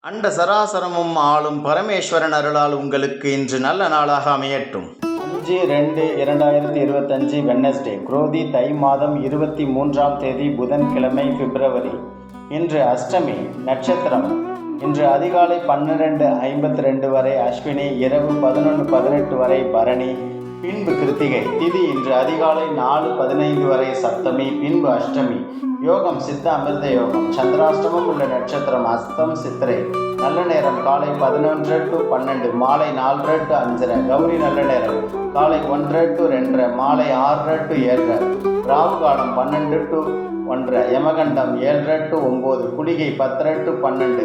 அண்ட சராசரமும் ஆளும் பரமேஸ்வரன் அருளால் உங்களுக்கு இன்று நல்ல நாளாக அமையட்டும். அஞ்சு ரெண்டு இரண்டாயிரத்தி இருபத்தஞ்சு வெனஸ்டே குரோதி தை மாதம் இருபத்தி மூன்றாம் தேதி புதன்கிழமை பிப்ரவரி. இன்று அஷ்டமி நட்சத்திரம். இன்று அதிகாலை பன்னிரெண்டு ஐம்பத்தி ரெண்டு வரை அஸ்வினி இரவு பதினொன்று பதினெட்டு வரை பரணி பின்பு கிருத்திகை திதி இன்று அதிகாலை நாலு பதினைந்து வரை சப்தமி பின்பு அஷ்டமி. யோகம் சித்த அமிர்த யோகம் சந்திராஷ்டமம் உள்ள நட்சத்திரம் அஸ்தம் சித்திரை. நல்ல நேரம் காலை பதினொன்று டு பன்னெண்டு மாலை நாலரை டு அஞ்சரை. கௌரி நல்ல நேரம் காலை ஒன்றரை டு ரெண்டரை மாலை ஆறரை டு ஏழரை ராகு காலம் பன்னெண்டு டு ஒன்று யமகண்டம் ஏழு எட்டு ஒம்பது குளிகை பத்தரை டு பன்னெண்டு.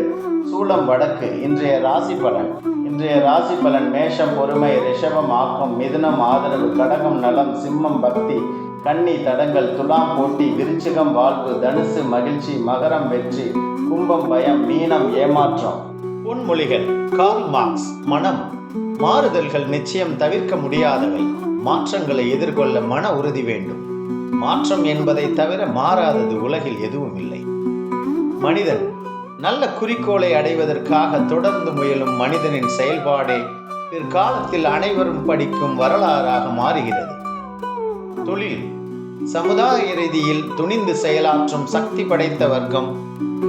சூளம் வடக்கு இன்றைய ராசி பலன். இன்றைய ராசி பலன் மேஷம் பொறுமை ரிஷபம் ஆக்கம் மிதுனம் ஆதரவு கடகம் நலம் சிம்மம் பக்தி கன்னி தடங்கள் துலாம் போட்டி விருச்சிகம் வாழ்வு தனுசு மகிழ்ச்சி மகரம் வெற்றி கும்பம் பயம் மீனம் ஏமாற்றம். பொன்மொழிகள் கார்ல் மார்க்ஸ் மனம். மாறுதல்கள் நிச்சயம் தவிர்க்க முடியாதவை. மாற்றங்களை எதிர்கொள்ள மன உறுதி வேண்டும். மாற்றம் என்பதை தவிர மாறாதது உலகில் எதுவும் இல்லை. மனிதன் நல்ல குறிக்கோளை அடைவதற்காக தொடர்ந்து முயலும் மனிதனின் செயல்பாடே பிற்காலத்தில் அனைவரும் படிக்கும் வரலாறாக மாறுகிறது. தொழில் சமுதாய ரீதியில் துணிந்து செயலாற்றும் சக்தி படைத்த வர்க்கம்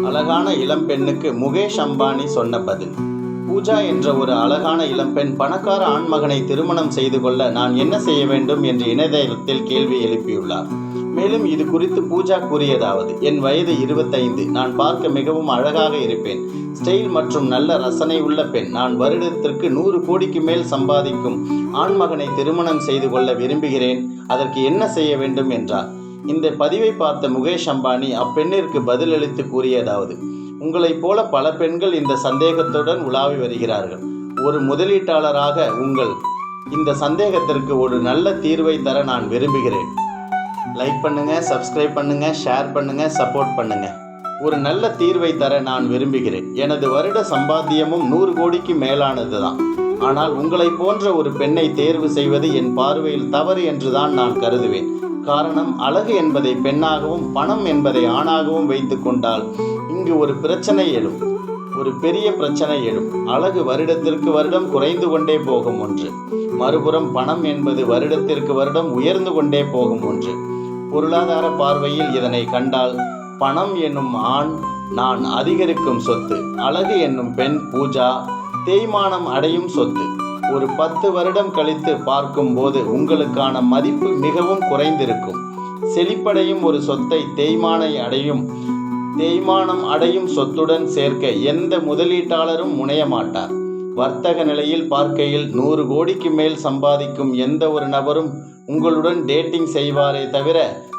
அழகான இளம்பெண்ணுக்கு முகேஷ் அம்பானி சொன்ன பதில். பூஜா என்ற ஒரு அழகான இளம்பெண் பணக்கார ஆண்மகனை திருமணம் செய்து கொள்ள நான் என்ன செய்ய வேண்டும் என்று இணையதளத்தில் கேள்வி எழுப்பியுள்ளார். மேலும் இது குறித்து பூஜா கூறியதாவது என் வயது இருபத்தைந்து. நான் பார்க்க மிகவும் அழகாக இருப்பேன். ஸ்டைல் மற்றும் நல்ல ரசனை உள்ள பெண். நான் வருடத்திற்கு நூறு கோடிக்கு மேல் சம்பாதிக்கும் ஆண்மகனை திருமணம் செய்து கொள்ள விரும்புகிறேன். அதற்கு என்ன செய்ய வேண்டும்? என்றார். இந்த பதிவை பார்த்த முகேஷ் அம்பானி அப்பெண்ணிற்கு பதிலளித்து கூறியதாவது உங்களைப் போல பல பெண்கள் இந்த சந்தேகத்துடன் உலாவி வருகிறார்கள். ஒரு முதலீட்டாளராக உங்கள் இந்த சந்தேகத்திற்கு ஒரு நல்ல தீர்வை தர நான் விரும்புகிறேன். லைக் பண்ணுங்க சப்ஸ்கிரைப் பண்ணுங்க ஷேர் பண்ணுங்க சப்போர்ட் பண்ணுங்க. ஒரு நல்ல தீர்வை தர நான் விரும்புகிறேன். எனது வருட சம்பாத்தியமும் நூறு கோடிக்கு மேலானது தான் ஆனால் உங்களை போன்ற ஒரு பெண்ணை தேர்வு செய்வது என் பார்வையில் தவறு என்றுதான் நான் கருதுவேன். காரணம் அழகு என்பதை பெண்ணாகவும் பணம் என்பதை ஆணாகவும் வைத்து கொண்டால் இங்கு ஒரு பிரச்சனை எழும். ஒரு பெரிய பிரச்சனை எழும். அழகு வருடத்திற்கு வருடம் குறைந்து கொண்டே போகும் ஒன்று. மறுபுறம் பணம் என்பது வருடத்திற்கு வருடம் உயர்ந்து கொண்டே போகும் ஒன்று. பொருளாதார பார்வையில் இதனை கண்டால் பணம் என்னும் ஆண் நான் அதிகரிக்கும் சொத்து அழகு என்னும் பெண் பூஜா தேய்மானம் அடையும் சொத்து. ஒரு பத்து வருடம் கழித்து பார்க்கும்போது உங்களுக்கான மதிப்பு மிகவும் குறைந்திருக்கும். செழிப்படையும் ஒரு சொத்தை தேய்மானை அடையும் தேய்மானம் அடையும் சொத்துடன் சேர்க்க எந்த முதலீட்டாளரும் முனைய மாட்டார். வர்த்தக நிலையில் பார்க்கையில் நூறு கோடிக்கு மேல் சம்பாதிக்கும் எந்த ஒரு நபரும் உங்களுடன் டேட்டிங் செய்வாரே தவிர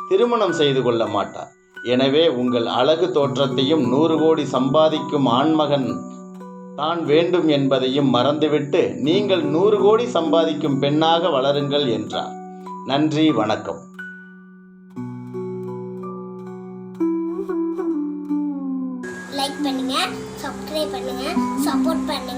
திருமணம் செய்து கொள்ள மாட்டார். எனவே உங்கள் அழகு தோற்றத்தையும் நூறு கோடி சம்பாதிக்கும் ஆண்மகன் தான் வேண்டும் என்பதையும் மறந்துவிட்டு நீங்கள் நூறு கோடி சம்பாதிக்கும் பெண்ணாக வளருங்கள் என்றார். நன்றி வணக்கம். லைக் பண்ணுங்க சப்ஸ்கிரைப் பண்ணுங்க சப்போர்ட் பண்ணுங்க.